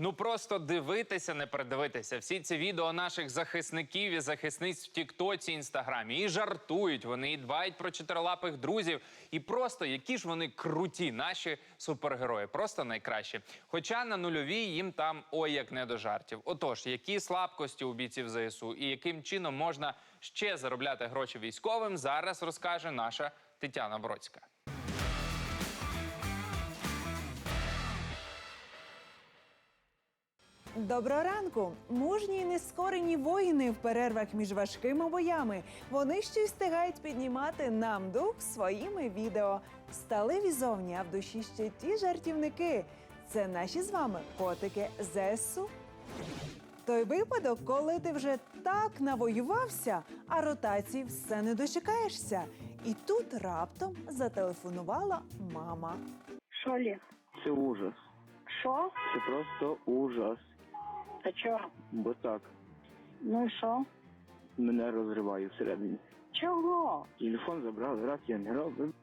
Ну просто дивитися, не передивитися. Всі ці відео наших захисників і захисниць в Тіктоці, Інстаграмі і жартують вони, і дбають про чотирилапих друзів. І просто які ж вони круті, наші супергерої, просто найкращі. Хоча на нульовій їм там ой як не до жартів. Отож, які слабкості у бійців ЗСУ і яким чином можна ще заробляти гроші військовим, зараз розкаже наша Тетяна Бродська. Доброго ранку! Мужні й нескорені воїни в перервах між важкими боями. Вони ще й встигають піднімати нам дух своїми відео. Сталеві зовні, а в душі ще ті жартівники. Це наші з вами котики ЗСУ. Той випадок, коли ти вже так навоювався, а ротації все не дочекаєшся. І тут раптом зателефонувала мама. Олег? Це ужас. Що? Це просто ужас. Та чого? Бо так, Ну і що? мене розриває всередині. Чого? Телефон забрали, раз я не робив.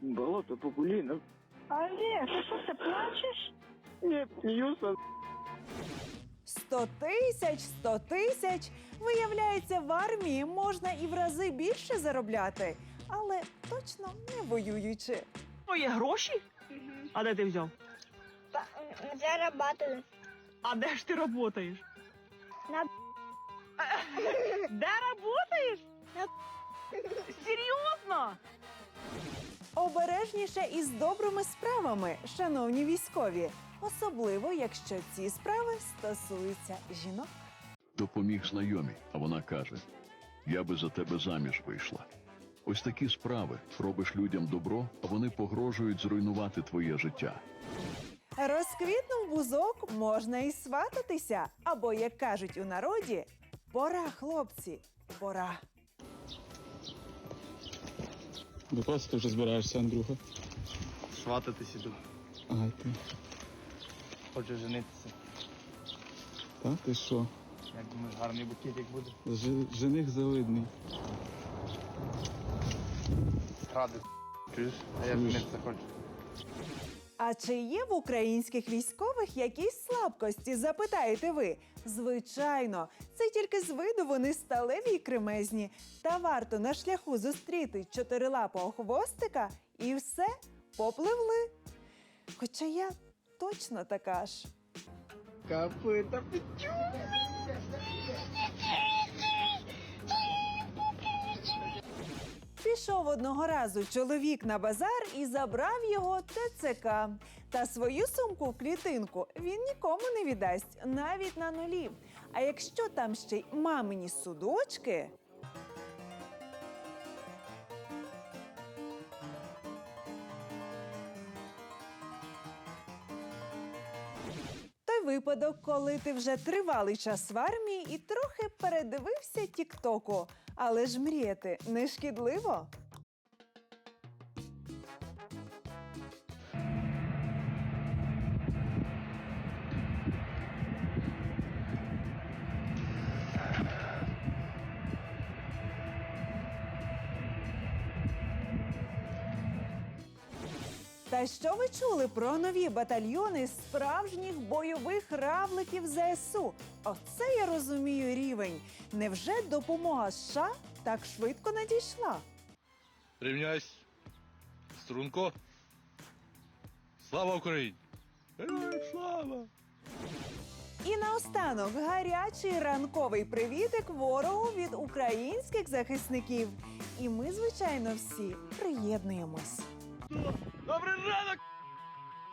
Болото по коліна. Олег, ти що, ти плачеш? Ні, сміюся. Сто тисяч, сто тисяч. Виявляється, в армії можна і в рази більше заробляти, але точно не воюючи. Твої гроші? А де ти взяв? Зарабатываю. А де ж ти працюєш? На Де працюєш? На Серйозно? Обережніше із добрими справами, шановні військові, особливо якщо ці справи стосуються жінок. допоміг знайомій, а вона каже: Я би за тебе заміж вийшла. Ось такі справи робиш людям добро, а вони погрожують зруйнувати твоє життя. Розквітнув бузок, можна і свататися. Або, як кажуть у народі, пора, хлопці, пора. До кого ти вже збираєшся, Андрюха? Свататись іду. Ай ти. Хочу женитися. Та ти що? Як думаєш, гарний букетик буде? Ж- Жених завидний. Ради. Чуєш? А я женитися хочу. А чи є в українських військових якісь слабкості? Запитаєте ви? Звичайно, це тільки з виду вони сталеві й кремезні. Та варто на шляху зустріти чотирилапого хвостика і все попливли. Хоча я точно така ж. Капита Пішов одного разу чоловік на базар і забрав його ТЦК. Та свою сумку в клітинку він нікому не віддасть, навіть на нулі. А якщо там ще й мамині судочки. Той випадок, коли ти вже тривалий час в армії і трохи передивився Тіктоку. Але ж мріяти не шкідливо. Та що ви чули про нові батальйони справжніх бойових равликів ЗСУ? Оце я розумію рівень. Невже допомога США так швидко надійшла? Рівняйсь. Струнко. Слава Україні! Героям слава! І наостанок гарячий ранковий привітик ворогу від українських захисників. І ми, звичайно, всі приєднуємось.